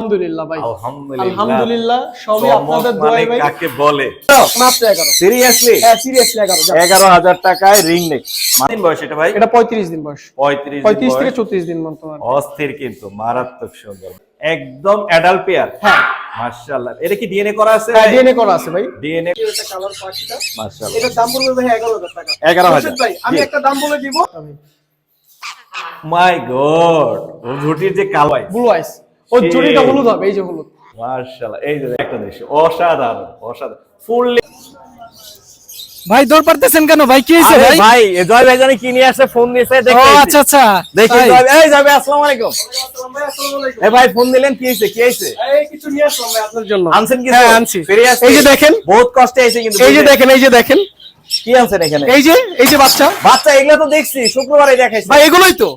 আলহামদুলিল্লাহ ভাই। আলহামদুলিল্লাহ। আলহামদুলিল্লাহ সবই আপনাদের মানে দোয়ায় ভাই। কাকে বলে? মাত্র এগারো। সিরিয়াসলি হ্যাঁ সিরিয়াসলি এগারো যাও। এগারো হাজার টাকায় রিং নেক দিন বয়স এটা ভাই? এটা পঁয়ত্রিশ দিন বয়স। পঁয়ত্রিশ পঁয়ত্রিশ থেকে চৌত্রিশ দিন বর্তমান। অস্থির কিন্তু মারাত্মক সুন্দর। একদম অ্যাডাল্ট পেয়ার হ্যাঁ। মাশাআল্লাহ। এটা কি ডিএনএ করা আছে? হ্যাঁ ডিএনএ করা আছে ভাই। ডিএনএ এটা কালার পাখিটা মাশাআল্লাহ। এটার দাম বলবে ভাই এগারো হাজার টাকা। 11,000 ভাই আমি একটা দাম বলে দিব। মাই গড ও ঝুটির যে কালাই ব্লু আইস ও জুড়িটা হলুদ হবে এই যে হলুদ। মাশাআল্লাহ এই যে একটা দৃশ্য অসাধারণ অসাধারণ। ফুললি ভাই দৌড় পারতেছেন কেন? ভাই কি হয়েছে ভাই? ভাই জয় ভাই জানি কি নিয়ে আসছে ফোন দিয়েছে ও দেখে। আচ্ছা আচ্ছা। দেখি জয় এই ভাই আসসালামু আলাইকুম। আসসালামু আলাইকুম। এ ভাই ফোন দিলেন কি হয়েছে? কি হয়েছে? এই কিছু নিয়ে আসলাম ভাই আপনার জন্য। আনছেন কি হ্যাঁ, আনছি। সিরিয়াস এই যে দেখেন। বহুত কষ্টে আইছে কিন্তু এই যে দেখেন এই যে দেখেন। কি আনছেন এখানে? এই যে এই যে বাচ্চা। বাচ্চা এগুলা তো দেখছি শুক্রবারে দেখাইছে। ভাই এগুলোই তো।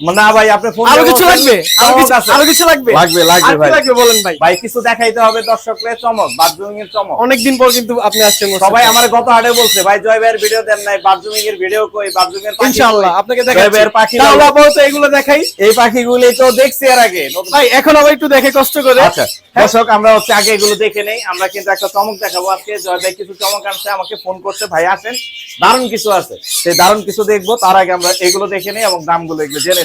না ভাই আপনি ফোন আরও কিছু লাগবে? আরও কিছু আছে। আরও কিছু লাগবে? লাগবে, লাগবে ভাই। লাগবে বলেন ভাই? ভাই কিছু দেখাইতে হবে দর্শকদের চমক বাথরুমিং এর চমক অনেকদিন পর কিন্তু আপনি আসছেন সবাই আমার গত হাটে বলছে ভাই জয় ভাইয়ের ভিডিও দেন নাই বাথরুমিং এর ভিডিও কই? বাথরুমিং এর ইনশাআল্লাহ কই? আপনাকে জয় ভাইয়ের পাখি তাহলে আপাতত এগুলো দেখাই। এই পাখিগুলি তো দেখছি এর আগে। ভাই এখন আবার একটু দেখে কষ্ট করে। আচ্ছা দর্শক আমরা হচ্ছে আগে এগুলো দেখে নেই। আমরা কিন্তু একটা চমক দেখাবো আজকে। জয় ভাই কিছু চমক আনছে আমাকে ফোন করছে ভাই আসেন। দারুণ কিছু আছে। সেই দারুণ কিছু দেখব। তার আগে আমরা এগুলো দেখে নেই এবং দামগুলো এগুলো জেনে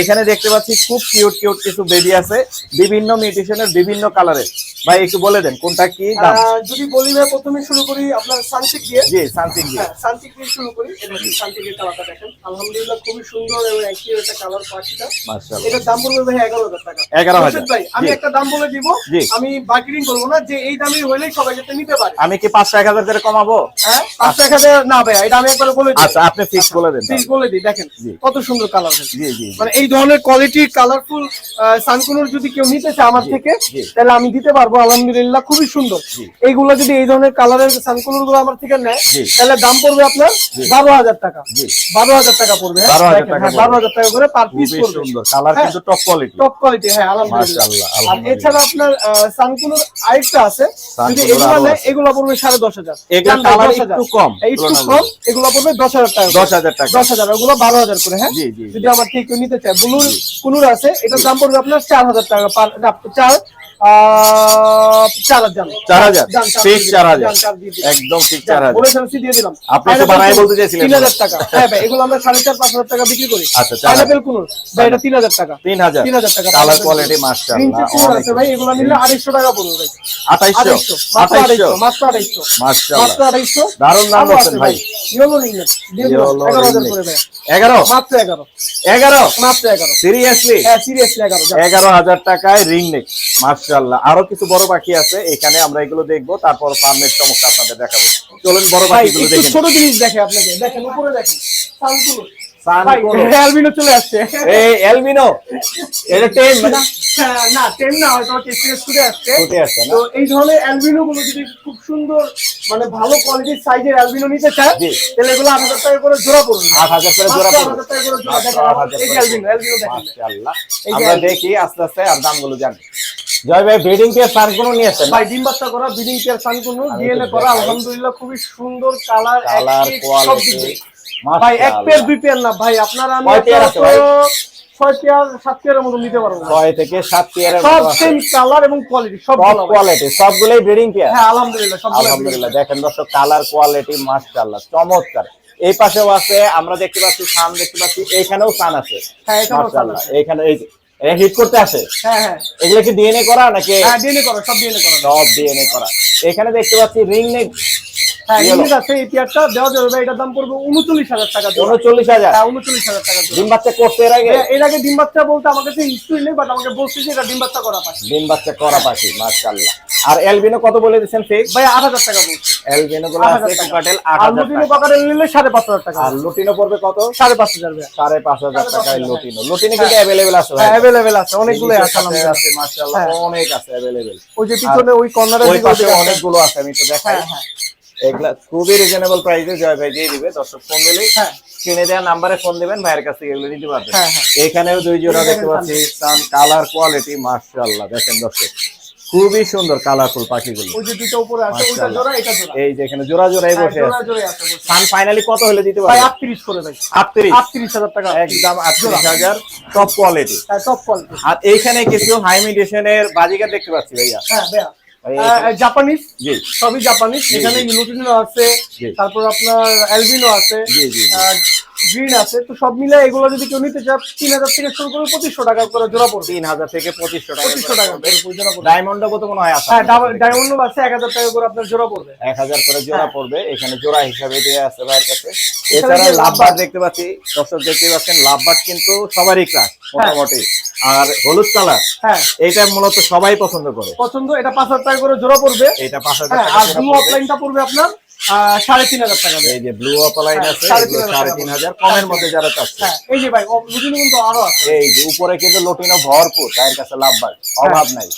এখানে দেখতে পাচ্ছি খুব কিউট কিউট কিছু বেবি আছে। বিভিন্ন মিউটেশনের বিভিন্ন কালারের ভাই একটু বলে দেন কোনটা কি দাম? যদি বলি ভাই প্রথমে শুরু করি আপনার সানসিক দিয়ে। জি সানসিং জি হ্যাঁ সানসিক দিয়ে শুরু করি। এটা সানসিকের কালারটা দেখেন। আলহামদুলিল্লাহ খুবই সুন্দর এবং একই একটা কালার পাখিটা। মাশাআল্লাহ। এটার দাম বলবে ভাই এগারো হাজার টাকা। 11,000 ভাই আমি একটা দাম বলে দিব। আমি বার্গেনিং করব না যে এই দামই হলেই সবাই যাতে নিতে পারে। আমি কি পাঁচশো এক হাজার করে কমাবো? হ্যাঁ পাঁচশো এক হাজার না ভাই এটা আমি একবার বলে দিই। আচ্ছা আপনি ফিক্স বলে দেন প্লিজ বলে দিই দেখেন। কত সুন্দর কালার জি জি। মানে এই ধরনের কোয়ালিটির কালারফুল সানকুনুর যদি কেউ নিতে চায় আমার থেকে তাহলে আমি দিতে পারব। আলহামদুলিল্লাহ খুবই সুন্দর। এইগুলো যদি এই ধরনের কালারের সানকুনুরগুলো আমার থেকে নেয় তাহলে দাম পড়বে আপনার বারো হাজার টাকা। বারো হাজার টাকা পড়বে 12,000 টাকা বারো হাজার টাকা করে পার পিস পড়বে। কালার হ্যাঁ। কিন্তু টপ কোয়ালিটি টপ কোয়ালিটি হ্যাঁ আলহামদুলিল্লাহ। আর এছাড়া আপনার সানকুনুর আরেকটা আছে। যদি এগুলো নেয় এগুলো পড়বে সাড়ে দশ হাজার। এগুলো 10,000 একটু কম একটু কম এগুলো পড়বে দশ হাজার টাকা দশ হাজার টাকা। দশ হাজার ওগুলো বারো হাজার করে হ্যাঁ? যদি আমার কেউ নিতে চায় ব্লুর কুনুর আছে এটার দাম পড়বে আপনার চার হাজার টাকা পার- চার আহ, চার হাজার। চার হাজার? যান, চার ফিক্স দিয়ে চার দিলাম, হাজার। যান, চার দিয়ে দিলাম। একদম ফিক্স চার হাজার। দিয়ে দিলাম। আপনি একটু Pineapple বলতে চাইছিলেন তিন হাজার টাকা। হ্যাঁ ভাই এগুলো আমরা সাড়ে চার পাঁচ হাজার টাকা বিক্রি করি। আচ্ছা, পাইনাপেল কুনুর। ভাই এটা তিন হাজার টাকা। তিন হাজার। তিন হাজার টাকা। Colour quality master green cheek conure আছে ভাই এগুলো নিলে আড়াইশো টাকা পড়বে ভাই। আঠাইশশো আড়াইশো মাত্র আঠাইশশো মাত্র আড়াইশো। মাশাআল্লাহ। মাত্র আড়াইশো? দারুণ দাম বলছেন ভাই। ইয়েলো রিংনেট দিয়ে দিলাম Yellow এগারো মাত্র এগারো। এগারো? মাত্র এগারো। সিরিয়াসলি হ্যাঁ সিরিয়াসলি এগারো এগারো হাজার টাকায় রিং নেক মার্শাল্লাহ আরও কিছু বড় পাখি আছে এখানে আমরা এগুলো দেখব তারপর ফার্মের চমক আপনাদের দেখাবো। চলুন বড় পাখি পাখিগুলো দেখেন ছোট জিনিস দেখে আপনাকে। দেখেন উপরে দেখেন। অ্যালবিনো চলে আসছে। এই এলমিনো এটা টেন না, না টেন না হয়তো টেস্ট ছুটে আসছে। ছুটে আসছে না? তো এই ধরনের অ্যালবিনো গুলো যদি খুব সুন্দর মানে ভালো কোয়ালিটির সাইজের অ্যালবিনো নিতে চায় তাহলে এগুলো আট হাজার টাকা করে জোড়া পড়বে আট হাজার করে জোড়া পড়বে আট হাজার টাকা করে জোড়া দেখেন এই অ্যালবিনো অ্যালবিনো দেখেন। মাশাআল্লাহ। আমরা দেখি আস্তে আস্তে আর দামগুলো জানি। জয় ভাই ব্রিডিং পেয়ার কোনো নিয়ে আসছেন ভাই ডিম বাচ্চা করা বিডিং কেয়ার সানকুনো ডিএনএ করা আলহামদুলিল্লাহ খুবই সুন্দর কালার কালার কোয়ালিটি। ভাই এক পেয়ার দুই পেয়ার না ভাই আপনারা? ছয় পেয়ার সাত পেয়ারের মতো নিতে পারব ছয় থেকে সাত পেয়ারের সব সেম কালার এবং কোয়ালিটি সব কোয়ালিটি সবগুলোই ব্রিডিং পেয়ার হ্যাঁ আলহামদুলিল্লাহ সব আলহামদুলিল্লাহ দেখেন দর্শক কালার কোয়ালিটি মাশাআল্লাহ চমৎকার। এই পাশেও আছে আমরা দেখতে পাচ্ছি সান দেখতে পাচ্ছি এইখানেও সান আছে। হ্যাঁ, এখানেও সান আছে। এইখানে এই এটা হিট করতে আসে? হ্যাঁ হ্যাঁ। এগুলো কি ডিএনএ করা নাকি? হ্যাঁ ডিএনএ করো সব ডিএনএ করো। সব ডিএনএ করা। এখানে দেখতে পাচ্ছি রিং নেক হ্যাঁ আছে এই পেয়ারটা দেওয়া যাবে ভাই এটার দাম পড়বে উনচল্লিশ হাজার টাকা। উনচল্লিশ হাজার? হ্যাঁ উনচল্লিশ হাজার টাকা। ডিম বাচ্চা করতে এর আগে? এর আগে ডিম বাচ্চা বলতে আমার কাছে হিস্ট্রি নেই বাট আমাকে বলছে যে এটা ডিম বাচ্চা করা পাখি। ডিম বাচ্চা করা পাখি মাশাআল্লাহ। আর এলবিনো কত বলে দিচ্ছেন ভাই আট হাজার টাকা বলছে। এলবিনো গুলো আছে কাটেল আট হাজার লুটিনো টাকা। নিলে সাড়ে পাঁচ হাজার টাকা। আর লুটিনো পড়বে কত? সাড়ে পাঁচ হাজার সাড়ে পাঁচ হাজার হাজার, লুটিনো লুটিনো কিন্তু অ্যাভেলেবেল আছে ভাই। হ্যাঁ অ্যাভেলেবেল আছে অনেকগুলো আছে মাশাআল্লাহ হ্যাঁ। অনেক আছে অ্যাভেলেবেল ওই যে পিছনে। অনেকগুলো আছে আমি তো দেখাই। হ্যাঁ, হ্যাঁ। এগুলা খুবই রিজনেবল প্রাইসে জয় ভাই দিয়ে দিবে। দর্শক ফোন দিলেই হ্যাঁ। কিনে দেওয়া নাম্বারে ফোন দিবেন ভাইয়ের কাছ থেকে এগুলো নিতে পারবেন। হ্যাঁ, হ্যাঁ। এখানেও দুই জোড়া দেখতে পাচ্ছি কালার কোয়ালিটি মাশাআল্লাহ দেখেন দর্শক। খুবই সুন্দর কালারফুল পাখিগুলো। ওই যে দুটো উপরে আছে ওইটা জোড়া এটা জোড়া। এই যে এখানে জোড়া জোড়াই বসে আছে। সান ফাইনালি কত হলে দিতে ভাই পারবে আটত্রিশ করে ভাই। আটত্রিশ? আটত্রিশ হাজার টাকা। একদম আটত্রিশ হাজার টপ কোয়ালিটি হ্যাঁ টপ কোয়ালিটি আর এইখানে কিছু হাই মিডিয়েশনের বাজিকার দেখতে পাচ্ছি ভাইয়া। হ্যাঁ ভাইয়া। জাপানিজ সবই জাপানিজ এখানে লুটিনো আছে তারপর আপনার অ্যালবিনো আছে। গ্রিন আছে। তো সব মিলে এগুলো যদি কেউ নিতে চায় তিন হাজার থেকে শুরু করে পঁচিশশো টাকা করে জোড়া পড়বে। তিন হাজার থেকে পঁচিশশো টাকা পঁচিশশো টাকা ডায়মন্ড কত মনে হয় আছে হ্যাঁ ডায়মন্ড আছে এক হাজার টাকা করে আপনার জোড়া পড়বে। এক হাজার করে জোড়া পড়বে। এখানে জোড়া হিসাবে দেওয়া আছে ভাইয়ের কাছে। এছাড়া লাভবার্ড দেখতে পাচ্ছি। দর্শক দেখতে পাচ্ছেন লাভবার্ড কিন্তু সবারই ক্রাশ মোটামুটি। আর হলুদ কালার হ্যাঁ। এটা মূলত সবাই পছন্দ করে। পছন্দ এটা পাঁচ হাজার টাকা করে জোড়া পড়বে। এটা পাঁচ হাজার হ্যাঁ টাকা আর ব্লু পড়বে। অফলাইনটা পড়বে আপনার সাড়ে তিন হাজার টাকা এই যে ব্লু অপলাইন লাইন আছে সাড়ে তিন হাজার কমের মধ্যে যারা চাচ্ছে। হ্যাঁ এই যে ভাই লুটিনো কিন্তু আরও আছে। এই যে উপরে কিন্তু লটিনো ভরপুর তার কাছে লাভবান অভাব নাই।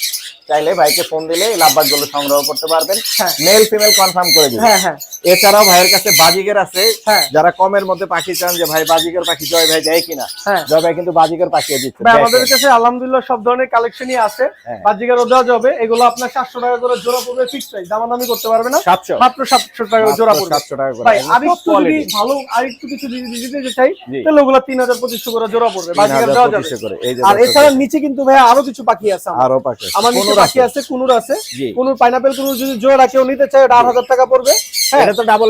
চাইলে ভাইকে ফোন দিলে লাভবার্ডগুলো সংগ্রহ করতে পারবেন। মেল ফিমেল কনফার্ম করে দিবেন হ্যাঁ হ্যাঁ। এছাড়াও ভাইয়ের কাছে বাজিকের আছে। হ্যাঁ। যারা কমের মধ্যে পাখি চান যে ভাই বাজিকের পাখি জয় ভাই দেয় কিনা। জয় ভাই কিন্তু বাজিকের পাখি দিচ্ছে। ভাই আমাদের কাছে আলহামদুলিল্লাহ সব ধরনের কালেকশনই আছে। বাজিকারও দেওয়া যাবে। এগুলো আপনার সাতশো টাকা করে জোড়া পড়বে ফিক্স প্রাইস দামাদামি করতে পারবে না। 700 মাত্র সাতশো টাকা করে জোড়া পড়বে। 700 টাকা করে। ভাই একদম আরেকটু যদি। ভালো আরেকটু কিছু যদি দিতে চাই তাহলে ওগুলো তিন হাজার পঁচিশশো করে জোড়া পড়বে। বাজিকার দেওয়া যাবে। 2500 করে, এই যে আর এছাড়া নিচে কিন্তু ভাই আরও কিছু পাখি আছে। আরও পাখি আমার কোনোর পাখি আছে কুনুর আছে। কুনুর পাইনাপেল কুনুর যদি জোড়া কেউ নিতে চায় ওটা আট হাজার টাকা পড়বে। হ্যাঁ। এটা তো ডাবল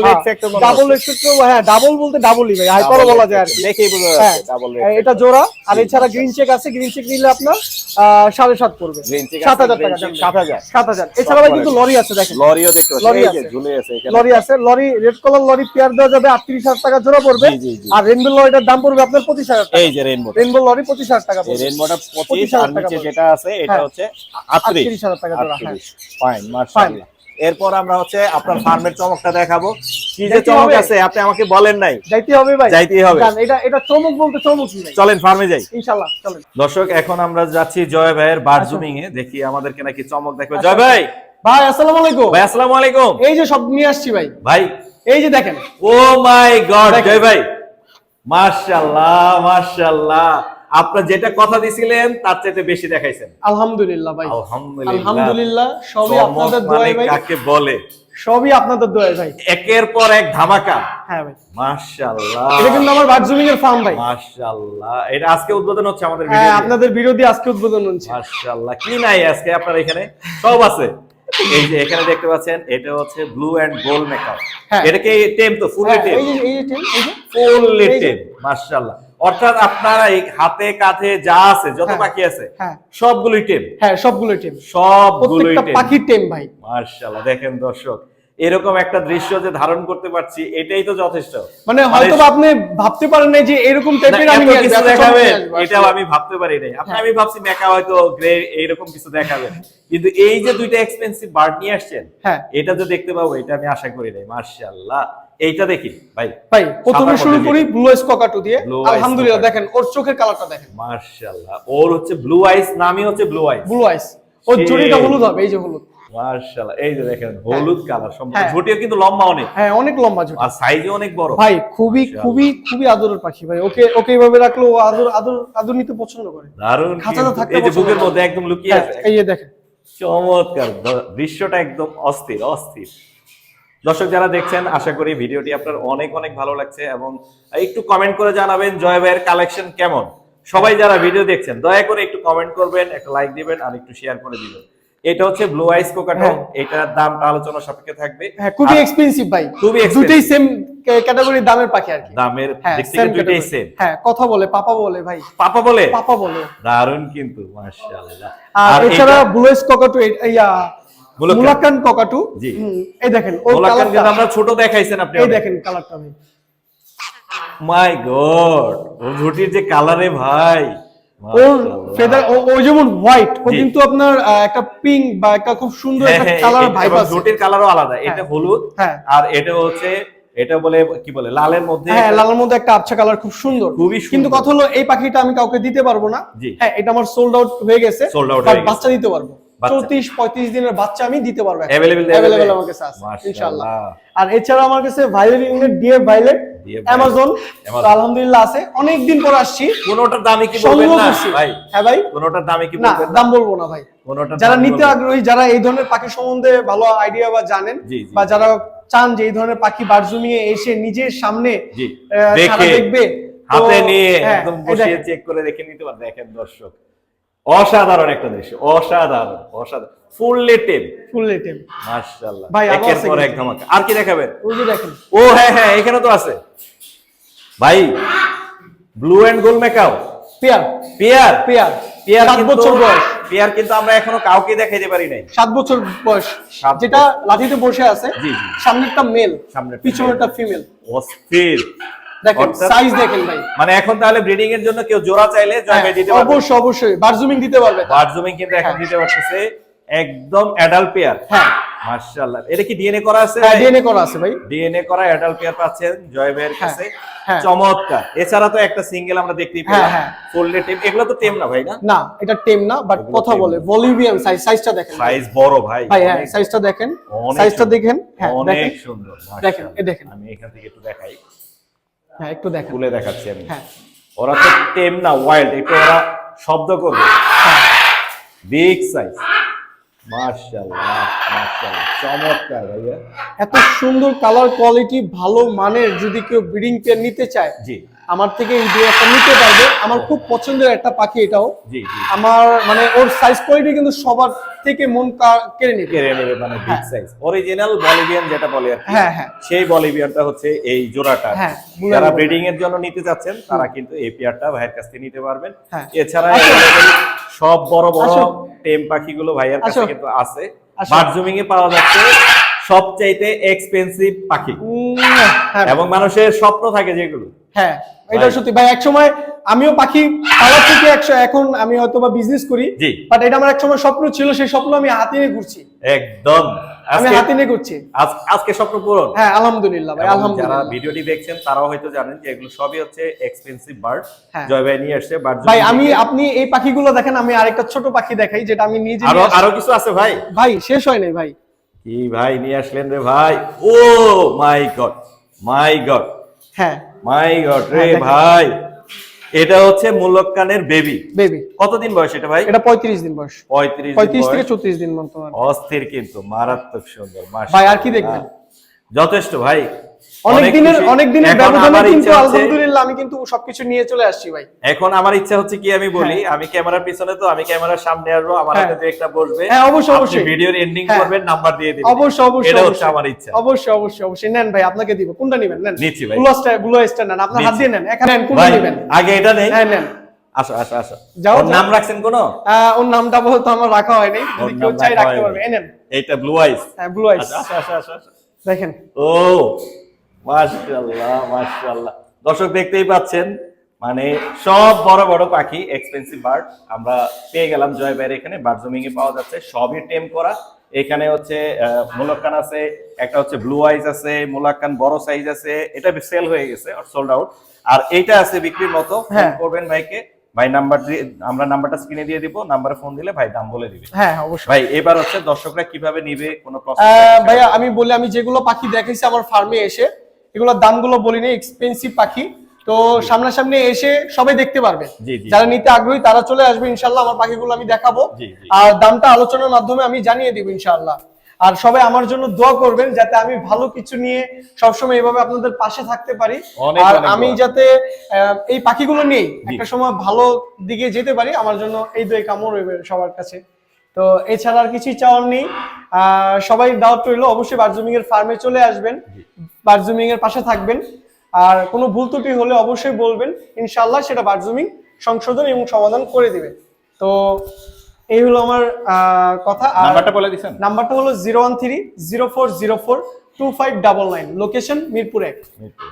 হ্যাঁ। ডাবল বলতে ডাবলই ভাই। হাইপারও বলা যায় আর কি। দেখেই বোঝা হ্যাঁ। যাচ্ছে ডাবল এটা জোড়া। আর এছাড়া গ্রিন চেক আছে। গ্রিন চেক নিলে আপনার আহ, সাড়ে সাত পড়বে। Green check সাত আছে, হাজার green টাকা check দাম। 7,000 এছাড়া ভাই কিন্তু লরি আছে দেখেন। লরিও দেখতে পাচ্ছি। এই যে ঝুলে আছে এখানে। লরি আছে। Lory red colour lory pair দেওয়া যাবে আটত্রিশ হাজার টাকা জোড়া পড়বে। আর রেনবো লরিটার দাম পড়বে আপনার পঁচিশ হাজার টাকা। এই যে রেইনবো রেনবো লরি পঁচিশ হাজার টাকা পড়বে। রেইনবোটা 25 আর নিচে যেটা আছে এটা। হচ্ছে 38 38,000 টাকা জোড়া, হ্যাঁ। ফাইন এরপর আমরা হচ্ছে আপনার ফার্মের চমকটা দেখাবো। কি যে চমক আছে আপনি আমাকে বলেন নাই। যাইতে হবে ভাই। যাইতেই হবে। এটা এটা চমক বলতে চমকই ভাই চলেন ফার্মে যাই। চলেন। দর্শক এখন আমরা যাচ্ছি জয় ভাইয়ের বারজুমিং এ। দেখি আমাদেরকে নাকি চমক দেখবে। আচ্ছা। জয় ভাই! ভাই আসসালামু আলাইকুম। ভাই আসসালামু আলাইকুম। এই যে সব নিয়ে আসছি ভাই। ভাই। এই যে দেখেন। ও মাই গড। জয় ভাই। মাশাআল্লাহ মাশাআল্লাহ। আপনার যেটা কথা দিছিলেন তার চাইতে বেশি দেখাইছেন। আলহামদুলিল্লাহ ভাই। আলহামদুলিল্লাহ। আলহামদুলিল্লাহ সবই আপনাদের দোয়ায় ভাই। কাকে বলে? সবই আপনাদের দোয়ায় ভাই। একের পর এক ধামাকা। হ্যাঁ ভাই। মাশাআল্লাহ। এটা কিন্তু আমার বার্জুমিং এর ফার্ম ভাই। মাশাআল্লাহ। এটা আজকে উদ্বোধন হচ্ছে আমাদের ভিডিও হ্যাঁ আপনাদের বিরোধী আজকে উদ্বোধন হচ্ছে। মাশাআল্লাহ। কি নাই আজকে আপনার এখানে? সব আছে। এই যে এখানে দেখতে পাচ্ছেন এটা হচ্ছে ব্লু এন্ড গোল্ড মেকআপ হ্যাঁ। এটা কি টেম তো? ফুললি হ্যাঁ, টেম এই যে এই team, এই যে। ফুললি টেম মাশাআল্লাহ। অর্থাৎ আপনারা এই হাতে কাঁধে যা আছে যত হ্যাঁ। পাখি আছে হ্যাঁ। সবগুলোই টেম। হ্যাঁ সবগুলো টিম। সবগুলোই টেম। পাখির টিম ভাই। মার্শাল্লাহ দেখেন দর্শক এরকম একটা দৃশ্য যে ধারণ করতে পারছি এটাই তো যথেষ্ট। মানে হয়তো আপনি ভাবতে পারেন না যে এরকম টাইপের আমি কিছু দেখাবে এটাও আমি ভাবতে পারি নাই। আপনি হ্যাঁ। আমি ভাবছি মেকা হয়তো গ্রে এইরকম কিছু দেখাবে কিন্তু এই যে দুইটা এক্সপেন্সিভ বার্ড নিয়ে আসছেন হ্যাঁ। এটা যে দেখতে পাবো এটা আমি আশা করি নাই মার্শাল্লাহ এইটা দেখি ভাই। ভাই প্রথমে শুরু করি ব্লু আইস ককাটু দিয়ে। আলহামদুলিল্লাহ দেখেন ওর চোখের কালারটা দেখেন। মার্শাল্লাহ ওর হচ্ছে ব্লু আইস নামই হচ্ছে ব্লু আইস ব্লু আইস ওর জুড়িটা হলুদ হবে এই যে হলুদ। মার্শাল্লাহ এই যে দেখেন হলুদ কালার সম্পূর্ণ হ্যাঁ। ঝুটিও কিন্তু লম্বা অনেক। হ্যাঁ অনেক লম্বা ঝুটি। আর সাইজও অনেক বড়। ভাই খুবই খুবই খুবই আদরের পাখি ভাই। ওকে ওকে এইভাবে রাখল ও আদর আদর আদর নিতে পছন্দ করে। দারুণ কিন্তু। থাকতে এই যে বুকের মধ্যে একদম লুকিয়ে হ্যাঁ, আছে। এই যে দেখেন। চমৎকার দৃশ্যটা একদম অস্থির অস্থির। দর্শক যারা দেখছেন আশা করি ভিডিওটি আপনার অনেক অনেক ভালো লাগছে এবং একটু কমেন্ট করে জানাবেন জয় ভাইয়ের কালেকশন কেমন। সবাই যারা ভিডিও দেখছেন দয়া করে একটু কমেন্ট করবেন একটা লাইক দিবেন আর একটু শেয়ার করে দিবেন। এটা হচ্ছে ব্লু আইস কোকাটো। এটার দামটা আলোচনা সাপেক্ষে থাকবে। হ্যাঁ খুবই এক্সপেন্সিভ ভাই। খুবই। দুটেই সেম ক্যাটাগরির দামের পাখি আর কি। দামের হ্যাঁ দিক থেকে same সেম হ্যাঁ কথা বলে পাপা বলে ভাই। পাপা বলে? পাপা বলে। দারুণ কিন্তু মাশাআল্লাহ। আর এছাড়া ব্লু আইস ককাটু ইয়া মুলাক্কান ককাটু। জি। এই দেখেন ওর কালারটা আমরা ছোট দেখাইছেন আপনি এই দেখেন কালারটা ভাই। মাই গড ও ঝুটির যে কালারে ভাই। ওর ফেদার ও যেমন হোয়াইট ও কিন্তু আপনার একটা পিঙ্ক বা একটা খুব সুন্দর হ্যাঁ, একটা হ্যাঁ, কালার ভাইব আছে। ঝুটির কালারও আলাদা এটা হ্যাঁ। হলুদ হ্যাঁ। আর এটা হচ্ছে এটা বলে কি বলে লালের মধ্যে হ্যাঁ লালের মধ্যে একটা আবছা কালার খুব সুন্দর। খুবই কিন্তু কথা হলো এই পাখিটা আমি কাউকে দিতে পারব না। হ্যাঁ এটা আমার সোল্ড আউট হয়ে গেছে হয়ে বাচ্চা দিতে পারব। চৌত্রিশ পঁয়ত্রিশ দিনের বাচ্চা আমি দিতে পারব অ্যাভেলেবেল আমার কাছে আছে। ইনশাআল্লাহ। আর এছাড়া আমার কাছে ভাইলেট ডিএফ ভাইলেট অ্যামাজন আলহামদুলিল্লাহ আছে। পর আসছি। কোনোটার দামে কি বলবেন না? ভাই হ্যাঁ ভাই? কোনোটার দামে কি না বলবেন না? দাম বলব না ভাই। যারা নিতে আগ্রহী যারা এই ধরনের পাখি সম্বন্ধে ভালো আইডিয়া বা জানেন। বা যারা চান যে এই ধরনের পাখি বারজুমিয়ে এসে নিজের সামনে দেখবে হাতে নিয়ে হ্যাঁ, একদম বসিয়ে চেক করে দেখে নিতে পারেন দেখেন দর্শক অসাধারণ একটা দৃশ্য অসাধারণ অসাধারণ। ফুললি টেম ফুল লেটেম মাশাআল্লাহ। ভাই, একের পর এক ধামাকা। আর কি দেখাবেন? ওই যে দেখেন। ও হ্যাঁ হ্যাঁ এখানে তো আছে। ভাই blue and gold macaw pair pair pair pair সাত বছর বয়স। পিয়ার কিন্তু আমরা এখনও কাউকে দেখাইতে পারি নাই। সাত বছর বয়স। যেটা লাঠিতে বসে আছে। সামনেরটা মেল সামনেরটা পিছনেরটা ফিমেল অস্থির। দেখেন সাইজ দেখেন ভাই। মানে এখন তাহলে ব্রিডিং এর জন্য কেউ জোড়া চাইলে হ্যাঁ, দিতে পারবে। অবশ্যই অবশ্যই। বারজুমিং দিতে পারবে বারজুমিং কিন্তু এখন দিতে পারতেছে একদম অ্যাডাল্ট পেয়ার হ্যাঁ। মাশাআল্লাহ। এটা কি ডিএনএ করা আছে? হ্যাঁ ডিএনএ করা আছে ভাই। ডিএনএ করা অ্যাডাল্ট পেয়ার পাচ্ছেন জয় কাছে। চমৎকার। এছাড়া তো একটা সিঙ্গেল আমরা দেখতেই পেলাম। টেম এগুলো তো টেম না ভাই না? না এটা টেম না বাট কথা বলে। ভলিউমিয়াম সাইজ সাইজটা দেখেন। সাইজ বড় ভাই ভাই হ্যাঁ সাইজটা দেখেন। সাইজটা দেখেন। হ্যাঁ অনেক সুন্দর। দেখেন। দেখেন। আমি এখান থেকে একটু দেখাই। হ্যাঁ একটু দেখা খুলে দেখাচ্ছি আমি। হ্যাঁ। ওরা তো টেম না ওয়াইল্ড একটু ওরা শব্দ করবে। বিগ সাইজ মাশাআল্লাহ মাশাআল্লাহ চমৎকার ভাইয়া। এত সুন্দর কালার কোয়ালিটি ভালো মানের যদি কেউ ব্রিডিং পেয়ার নিতে চায় জি। আমার থেকে এই দুই একটা নিতে পারবে। আমার খুব পছন্দের একটা পাখি এটাও। আমার মানে ওর সাইজ কোয়ালিটি কিন্তু সবার থেকে মন কেড়ে নিবে। কেড়ে নেবে মানে বিগ। সাইজ অরিজিনাল বলিভিয়ান যেটা বলে আর হ্যাঁ হ্যাঁ। সেই বলিভিয়ানটা হচ্ছে এই জোড়াটা। হ্যাঁ, যারা ব্রিডিং এর জন্য নিতে যাচ্ছেন তারা কিন্তু এই পেয়ারটা ভাইয়ের কাছ থেকে নিতে পারবেন। হ্যাঁ। এছাড়া সব বড় বড়। টেম পাখিগুলো ভাইয়ের কাছে কিন্তু আছে। বারজুমিং এ পাওয়া যাচ্ছে সবচাইতে এক্সপেন্সিভ পাখি। এবং মানুষের স্বপ্ন থাকে যেগুলো। হ্যাঁ এটা। সত্যি। ভাই একসময় আমিও পাখি পালার থেকে একশো এখন আমি হয়তো বা বিজনেস করি জি। বাট এটা আমার একসময় স্বপ্ন ছিল সেই স্বপ্ন আমি হাতে নিয়ে ঘুরছি। একদম। আমি হাতে নিয়ে ঘুরছি। আজকে স্বপ্ন পূরণ। হ্যাঁ আলহামদুলিল্লাহ ভাই এবং যারা আলহামদুলিল্লাহ। ভিডিওটি দেখছেন তারাও হয়তো জানেন যে এগুলো সবই হচ্ছে এক্সপেন্সিভ বার্ড হ্যাঁ। জয় ভাই নিয়ে আসছে বার্ড ভাই আমি আপনি এই পাখিগুলো দেখেন আমি আরেকটা ছোট পাখি দেখাই যেটা আমি নিজে আরও আরও কিছু আছে ভাই? ভাই শেষ হয় নাই ভাই। কি ভাই নিয়ে আসলেন রে ভাই? Oh my god my god. হ্যাঁ। মাই গড রে হ্যাঁ, ভাই। এটা হচ্ছে মুলক্কানের বেবি। বেবি। কতদিন বয়স এটা ভাই? এটা পঁয়ত্রিশ দিন বয়স। পঁয়ত্রিশ পঁয়ত্রিশ থেকে চৌত্রিশ দিন মতো অস্থির কিন্তু মারাত্মক সুন্দর ভাই, আর কি দেখবেন? যথেষ্ট ভাই। অনেক দিনের। অনেক দিনের ব্যবধানে কিন্তু ইচ্ছা হচ্ছে- আলহামদুলিল্লাহ আমি কিন্তু সবকিছু নিয়ে চলে আসছি ভাই। এখন আমার ইচ্ছা হচ্ছে কি আমি বলি আমি ক্যামেরার পিছনে তো আমি ক্যামেরার সামনে আসব আমার হ্যাঁ। হাতে দু একটা বসবে। হ্যাঁ, অবশ্যই, অবশ্যই। ভিডিওর এন্ডিং হ্যাঁ। করবেন নাম্বার দিয়ে দিবেন। অবশ্যই অবশ্যই এটা হচ্ছে। আমার ইচ্ছা। অবশ্যই অবশ্যই অবশ্যই। নেন ভাই আপনাকে দিব। কোনটা নেবেন? নেন। নিচ্ছি ভাই। ব্লু স্টার ব্লু স্টার নেন। আপনার হাত দিয়ে নেন। এখানে নেন কোনটা নেবেন? আগে এটা নেই। হ্যাঁ নেন। আসো আসো আসো। যাও, ওর নাম রাখছেন কোন? ওর নামটা বলতো আমার রাখা হয়নি। যদি কেউ চাই রাখতে। পারবে। এই নেন। এইটা ব্লু আইস হ্যাঁ ব্লু আইস আচ্ছা আসো আসো আসো। দেখেন। ও মাশাআল্লাহ মাশাআল্লাহ। দর্শক দেখতেই পাচ্ছেন মানে সব বড় বড় পাখি এক্সপেন্সিভ বার্ড আমরা পেয়ে গেলাম জয় বাইরে এখানে বার্জুমিং এ পাওয়া যাচ্ছে সবই টেম করা। এখানে হচ্ছে মুলাক্কান আছে একটা হচ্ছে ব্লু আইজ আছে মুলাক্কান বড় সাইজ আছে এটা সেল হয়ে গেছে সোল্ড আউট আর এইটা আছে বিক্রির মতো ফোন হ্যাঁ। করবেন ভাইকে। ভাই নাম্বার দিয়ে আমরা নাম্বারটা স্ক্রিনে দিয়ে দিব নাম্বারে ফোন দিলে ভাই দাম বলে দিবে। হ্যাঁ অবশ্যই। ভাই এবার হচ্ছে দর্শকরা কীভাবে নিবে কোনো প্রশ্ন ভাইয়া আমি বলি আমি যেগুলো পাখি দেখাইছি আমার ফার্মে এসে এগুলোর দামগুলো বলিনি এক্সপেন্সিভ পাখি। তো সামনাসামনি এসে সবাই দেখতে পারবে। যারা নিতে আগ্রহী তারা চলে আসবে ইনশাল্লাহ আমার পাখিগুলো আমি দেখাবো। আর দামটা আলোচনার মাধ্যমে আমি জানিয়ে দিব ইনশাল্লাহ আর সবাই আমার জন্য দোয়া করবেন যাতে আমি ভালো কিছু নিয়ে সবসময় এইভাবে আপনাদের পাশে থাকতে পারি। আর আমি যাতে এই পাখিগুলো নিয়েই একটা সময় ভালো দিকে যেতে পারি আমার জন্য এই দুই কামড় রইবে সবার কাছে। তো এছাড়া আর কিছুই চাওয়ার নেই। আহ, সবাই দাওয়াত রইল অবশ্যই বারজুমিং এর ফার্মে চলে আসবেন। বারজুমিং এর পাশে থাকবেন। আর কোনো ভুল ত্রুটি হলে অবশ্যই বলবেন। ইনশাল্লাহ সেটা বারজুমিং সংশোধন এবং সমাধান করে দিবে। তো এই হলো আমার কথা। আর নাম্বারটা বলে দিবেন নাম্বারটা হলো zero one three zero four zero four two five double nine. Location Mirpur. এক মিরপুর।